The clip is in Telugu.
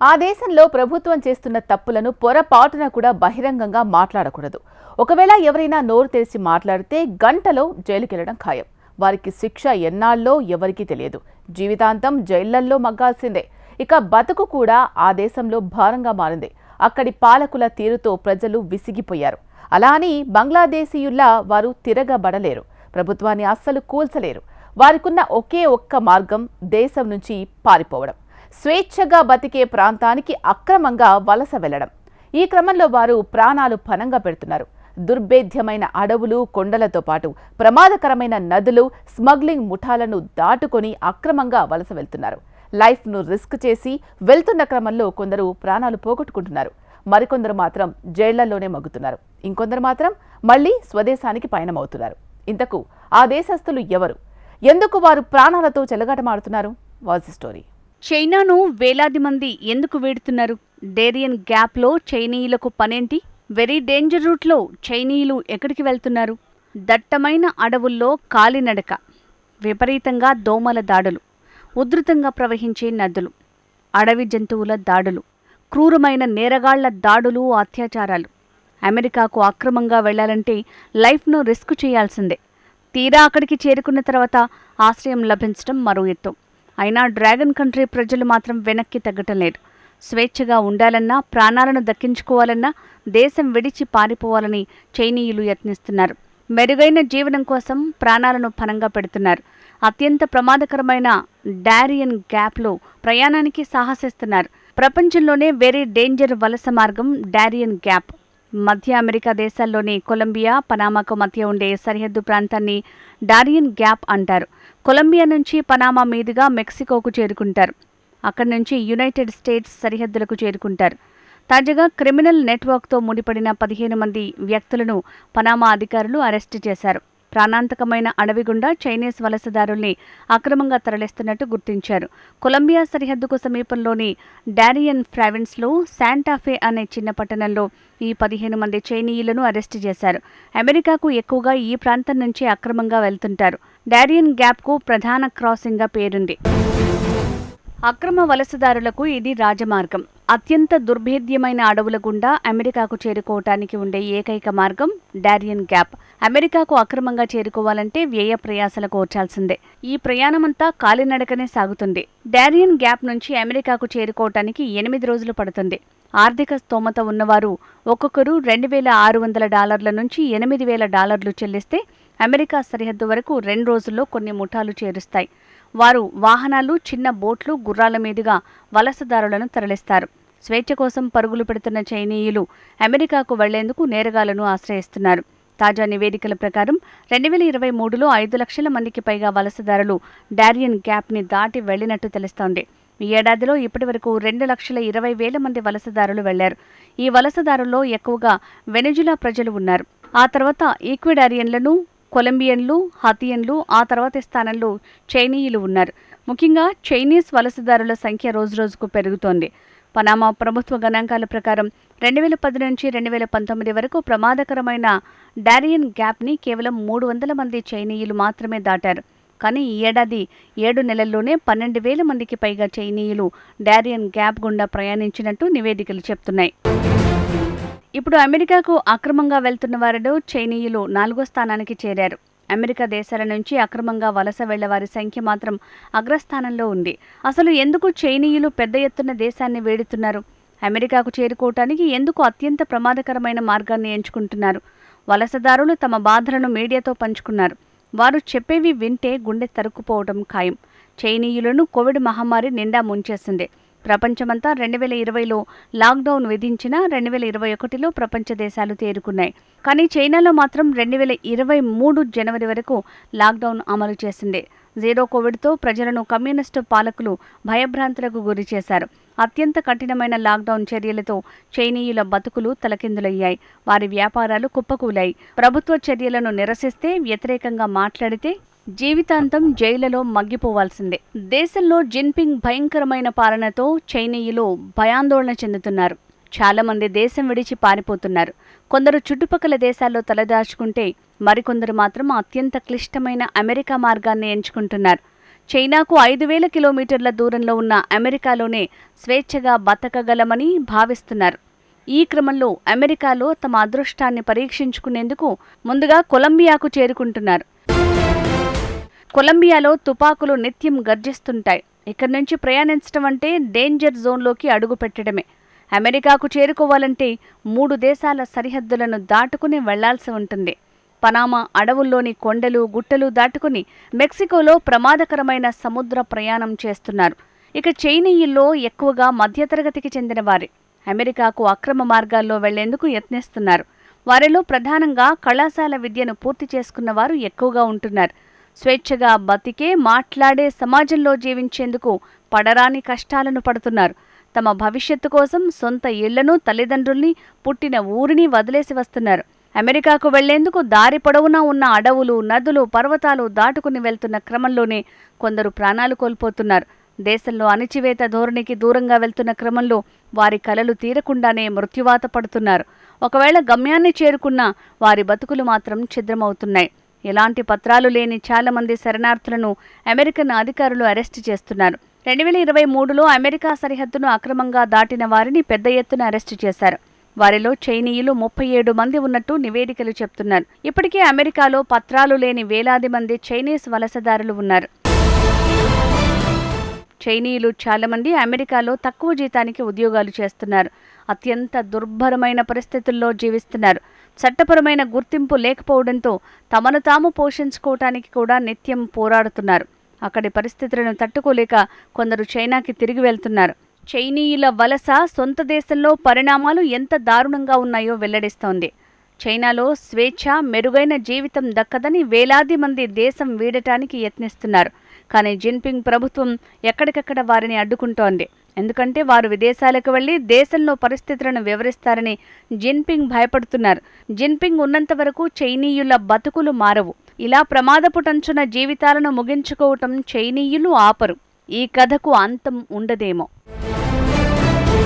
ఆ దేశంలో ప్రభుత్వం చేస్తున్న తప్పులను పొరపాటున కూడా బహిరంగంగా మాట్లాడకూడదు. ఒకవేళ ఎవరైనా నోరు తెరిచి మాట్లాడితే గంటలో జైలుకెళ్ళడం ఖాయం. వారికి శిక్ష ఎన్నాళ్ళో ఎవరికీ తెలియదు. జీవితాంతం జైళ్ళల్లో మగ్గాల్సిందే. ఇక బతుకు కూడా ఆ దేశంలో భారంగా మారింది. అక్కడి పాలకుల తీరుతో ప్రజలు విసిగిపోయారు. అలా అని బంగ్లాదేశీయుల్లా వారు తిరగబడలేరు. ప్రభుత్వాన్ని అస్సలు కూల్చలేరు. వారికున్న ఒకే ఒక్క మార్గం దేశం నుంచి పారిపోవడం. స్వేచ్ఛగా బతికే ప్రాంతానికి అక్రమంగా వలస వెళ్ళడం. ఈ క్రమంలో వారు ప్రాణాలు పనంగా పెడుతున్నారు. దుర్భేద్యమైన అడవులు కొండలతో పాటు ప్రమాదకరమైన నదులు స్మగ్లింగ్ ముఠాలను దాటుకొని అక్రమంగా వలస వెళ్తున్నారు. లైఫ్ను రిస్క్ చేసి వెళ్తున్న క్రమంలో కొందరు ప్రాణాలు పోగొట్టుకుంటున్నారు. మరికొందరు మాత్రం జైళ్ళలోనే మగ్గుతున్నారు. ఇంకొందరు మాత్రం మళ్ళీ స్వదేశానికి పయనమవుతున్నారు. ఇంతకు ఆ దేశస్థులు ఎవరు? ఎందుకు వారు ప్రాణాలతో చెలగాటమాడుతున్నారు? Was story. చైనాను వేలాది మంది ఎందుకు వీడుతున్నారు? డేరియన్ గ్యాప్లో చైనీయులకు పనేంటి? వెరీ డేంజర్ రూట్లో చైనీయులు ఎక్కడికి వెళ్తున్నారు? దట్టమైన అడవుల్లో కాలినడక విపరీతంగా దోమల దాడులు ఉధృతంగా ప్రవహించే నదులు అడవి జంతువుల దాడులు క్రూరమైన నేరగాళ్ళ దాడులు అత్యాచారాలు. అమెరికాకు అక్రమంగా వెళ్ళాలంటే లైఫ్ను రిస్క్ చేయాల్సిందే. తీరా అక్కడికి చేరుకున్న తర్వాత ఆశ్రయం లభించడం మరో ఎత్తు. అయినా డ్రాగన్ కంట్రీ ప్రజలు మాత్రం వెనక్కి తగ్గటం లేదు స్వేచ్ఛగా ఉండాలన్నా ప్రాణాలను దక్కించుకోవాలన్నా దేశం విడిచి పారిపోవాలని చైనీయులు యత్నిస్తున్నారు. మెరుగైన జీవనం కోసం ప్రాణాలను పనంగా పెడుతున్నారు. అత్యంత ప్రమాదకరమైన డారియన్ గ్యాప్లో ప్రయాణానికి సాహసిస్తున్నారు. ప్రపంచంలోనే వెరీ డేంజర్ వలస మార్గం డారియన్ గ్యాప్. మధ్య అమెరికా దేశాల్లోని కొలంబియా పనామాకు మధ్య ఉండే సరిహద్దు ప్రాంతాన్ని డారియన్ గ్యాప్ అంటారు. కొలంబియా నుంచి పనామా మీదుగా మెక్సికోకు చేరుకుంటారు. అక్కడి నుంచి యునైటెడ్ స్టేట్స్ సరిహద్దులకు చేరుకుంటారు. తాజాగా క్రిమినల్ నెట్వర్క్తో ముడిపడిన పదిహేను మంది వ్యక్తులను పనామా అధికారులు అరెస్టు చేశారు. ప్రాణాంతకమైన అడవి గుండా చైనీస్ వలసదారుల్ని అక్రమంగా తరలిస్తున్నట్టు గుర్తించారు. కొలంబియా సరిహద్దుకు సమీపంలోని డారియన్ ప్రావిన్స్లో శాంటాఫే అనే చిన్న పట్టణంలో ఈ పదిహేను మంది చైనీయులను అరెస్టు చేశారు. అమెరికాకు ఎక్కువగా ఈ ప్రాంతం నుంచి అక్రమంగా వెళ్తుంటారు. డారియన్ గ్యాప్కు ప్రధాన క్రాసింగ్గా పేరుంది. అక్రమ వలసదారులకు ఇది రాజమార్గం. అత్యంత దుర్భేద్యమైన అడవుల గుండా అమెరికాకు చేరుకోవటానికి ఉండే ఏకైక మార్గం డారియన్ గ్యాప్. అమెరికాకు అక్రమంగా చేరుకోవాలంటే వ్యయ ప్రయాసలకు ఓర్చాల్సిందే. ఈ ప్రయాణమంతా కాలినడకనే సాగుతుంది. డారియన్ గ్యాప్ నుంచి అమెరికాకు చేరుకోవటానికి ఎనిమిది రోజులు పడుతుంది. ఆర్థిక స్తోమత ఉన్నవారు ఒక్కొక్కరు రెండు వేల ఆరు వందల డాలర్ల నుంచి ఎనిమిది వేల డాలర్లు చెల్లిస్తే అమెరికా సరిహద్దు వరకు రెండు రోజుల్లో కొన్ని ముఠాలు చేరుస్తాయి. వారు వాహనాలు చిన్న బోట్లు గుర్రాల మీదుగా వలసదారులను తరలిస్తారు. స్వేచ్ఛ కోసం పరుగులు పెడుతున్న చైనీయులు అమెరికాకు వెళ్ళేందుకు నేరగాలను ఆశ్రయిస్తున్నారు. తాజా నివేదికల ప్రకారం రెండు వేల ఇరవై మూడులో ఐదు లక్షల మందికి పైగా వలసదారులు డారియన్ గ్యాప్ని దాటి వెళ్ళినట్టు తెలుస్తోంది. ఈ ఏడాదిలో ఇప్పటివరకు రెండు లక్షల ఇరవై వేల మంది వలసదారులు వెళ్ళారు. ఈ వలసదారుల్లో ఎక్కువగా వెనజులా ప్రజలు ఉన్నారు. ఆ తర్వాత ఈక్విడారియన్లను కొలంబియన్లు హతియన్లు ఆ తర్వాతి స్థానంలో చైనీయులు ఉన్నారు. ముఖ్యంగా చైనీస్ వలసదారుల సంఖ్య రోజురోజుకు పెరుగుతోంది. పనామా ప్రభుత్వ గణాంకాల ప్రకారం రెండు వేల పది నుంచి రెండు వేల పంతొమ్మిది వరకు ప్రమాదకరమైన డారియన్ గ్యాప్ని కేవలం మూడు వందల మంది చైనీయులు మాత్రమే దాటారు. కానీ ఈ ఏడాది ఏడు నెలల్లోనే పన్నెండు వేల మందికి పైగా చైనీయులు డారియన్ గ్యాప్ గుండా ప్రయాణించినట్టు నివేదికలు చెప్తున్నాయి. ఇప్పుడు అమెరికాకు అక్రమంగా వెళ్తున్న వారిలో చైనీయులు నాలుగో స్థానానికి చేరారు. అమెరికా దేశాల నుంచి అక్రమంగా వలస వెళ్ళ వారి సంఖ్య మాత్రం అగ్రస్థానంలో ఉంది. అసలు ఎందుకు చైనీయులు పెద్ద ఎత్తున దేశాన్ని వేడుతున్నారు? అమెరికాకు చేరుకోవటానికి ఎందుకు అత్యంత ప్రమాదకరమైన మార్గాన్ని ఎంచుకుంటున్నారు? వలసదారులు తమ బాధలను మీడియాతో పంచుకున్నారు. వారు చెప్పేవి వింటే గుండె తరుక్కుపోవడం ఖాయం. చైనీయులను కోవిడ్ మహమ్మారి నిండా ముంచేసింది. ప్రపంచమంతా రెండు వేల ఇరవైలో లాక్డౌన్ విధించిన రెండు వేల ఇరవై ఒకటిలో ప్రపంచ దేశాలు తేరుకున్నాయి. కానీ చైనాలో మాత్రం రెండు వేల ఇరవై మూడు జనవరి వరకు లాక్డౌన్ అమలు చేసింది. జీరో కోవిడ్తో ప్రజలను కమ్యూనిస్టు పాలకులు భయభ్రాంతులకు గురి చేశారు. అత్యంత కఠినమైన లాక్డౌన్ చర్యలతో చైనీయుల బతుకులు తలకిందులయ్యాయి. వారి వ్యాపారాలు కుప్పకూలాయి. ప్రభుత్వ చర్యలను నిరసిస్తే వ్యతిరేకంగా మాట్లాడితే జీవితాంతం జైలలో మగ్గిపోవాల్సిందే. దేశంలో జిన్పింగ్ భయంకరమైన పాలనతో చైనీయులు భయాందోళన చెందుతున్నారు. చాలామంది దేశం విడిచి పారిపోతున్నారు. కొందరు చుట్టుపక్కల దేశాల్లో తలదాచుకుంటే మరికొందరు మాత్రం అత్యంత క్లిష్టమైన అమెరికా మార్గాన్ని ఎంచుకుంటున్నారు. చైనాకు ఐదు వేల కిలోమీటర్ల దూరంలో ఉన్న అమెరికాలోనే స్వేచ్ఛగా బతకగలమని భావిస్తున్నారు. ఈ క్రమంలో అమెరికాలో తమ అదృష్టాన్ని పరీక్షించుకునేందుకు ముందుగా కొలంబియాకు చేరుకుంటున్నారు. కొలంబియాలో తుపాకులు నిత్యం గర్జిస్తుంటాయి. ఇక్కడి నుంచి ప్రయాణించడం అంటే డేంజర్ జోన్లోకి అడుగు పెట్టడమే. అమెరికాకు చేరుకోవాలంటే మూడు దేశాల సరిహద్దులను దాటుకుని వెళ్ళాల్సి ఉంటుంది. పనామా అడవుల్లోని కొండలు గుట్టలు దాటుకుని మెక్సికోలో ప్రమాదకరమైన సముద్ర ప్రయాణం చేస్తున్నారు. ఇక చైనీయుల్లో ఎక్కువగా మధ్యతరగతికి చెందిన వారే. అమెరికాకు అక్రమ మార్గాల్లో వెళ్ళేందుకు యత్నిస్తున్నారు. వారిలో ప్రధానంగా కళాశాల విద్యను పూర్తి చేసుకున్న వారు ఎక్కువగా ఉంటున్నారు. స్వేచ్ఛగా బతికే మాట్లాడే సమాజంలో జీవించేందుకు పడరాని కష్టాలను పడుతున్నారు. తమ భవిష్యత్తు కోసం సొంత ఇళ్ళను తల్లిదండ్రుల్ని పుట్టిన ఊరిని వదిలేసి వస్తున్నారు. అమెరికాకు వెళ్ళేందుకు దారి పొడవునా ఉన్న అడవులు నదులు పర్వతాలు దాటుకుని వెళ్తున్న క్రమంలోనే కొందరు ప్రాణాలు కోల్పోతున్నారు. దేశంలో అణిచివేత ధోరణికి దూరంగా వెళ్తున్న క్రమంలో వారి కలలు తీరకుండానే మృత్యువాత పడుతున్నారు. ఒకవేళ గమ్యాన్ని చేరుకున్నా వారి బతుకులు మాత్రం ఛిద్రమవుతున్నాయి. ఎలాంటి పత్రాలు లేని చాలామంది శరణార్థులను అమెరికన్ అధికారులు అరెస్టు చేస్తున్నారు. రెండు వేల ఇరవై మూడులో అమెరికా సరిహద్దును అక్రమంగా దాటిన వారిని పెద్ద ఎత్తున అరెస్టు చేశారు. వారిలో చైనీయులు ముప్పై ఏడు మంది ఉన్నట్టు నివేదికలు చెప్తున్నారు. ఇప్పటికే అమెరికాలో పత్రాలు లేని వేలాది మంది చైనీస్ వలసదారులు ఉన్నారు. చైనీయులు చాలామంది అమెరికాలో తక్కువ జీతానికి ఉద్యోగాలు చేస్తున్నారు. అత్యంత దుర్భరమైన పరిస్థితుల్లో జీవిస్తున్నారు. చట్టపరమైన గుర్తింపు లేకపోవడంతో తమను తాము పోషించుకోవటానికి కూడా నిత్యం పోరాడుతున్నారు. అక్కడి పరిస్థితులను తట్టుకోలేక కొందరు చైనాకి తిరిగి వెళ్తున్నారు. చైనీయుల వలస సొంత దేశంలో పరిణామాలు ఎంత దారుణంగా ఉన్నాయో వెల్లడిస్తోంది. చైనాలో స్వేచ్ఛ మెరుగైన జీవితం దక్కదని వేలాది మంది దేశం వీడటానికి యత్నిస్తున్నారు. కానీ జిన్పింగ్ ప్రభుత్వం ఎక్కడికక్కడ వారిని అడ్డుకుంటోంది. ఎందుకంటే వారు విదేశాలకు వెళ్ళి దేశంలో పరిస్థితులను వివరిస్తారని జిన్పింగ్ భయపడుతున్నారు. జిన్పింగ్ ఉన్నంత వరకు చైనీయుల బతుకులు మారవు. ఇలా ప్రమాదపుటంచున జీవితాలను ముగించుకోవటం చైనీయులు ఆపరు. ఈ కథకు అంతం ఉండదేమో.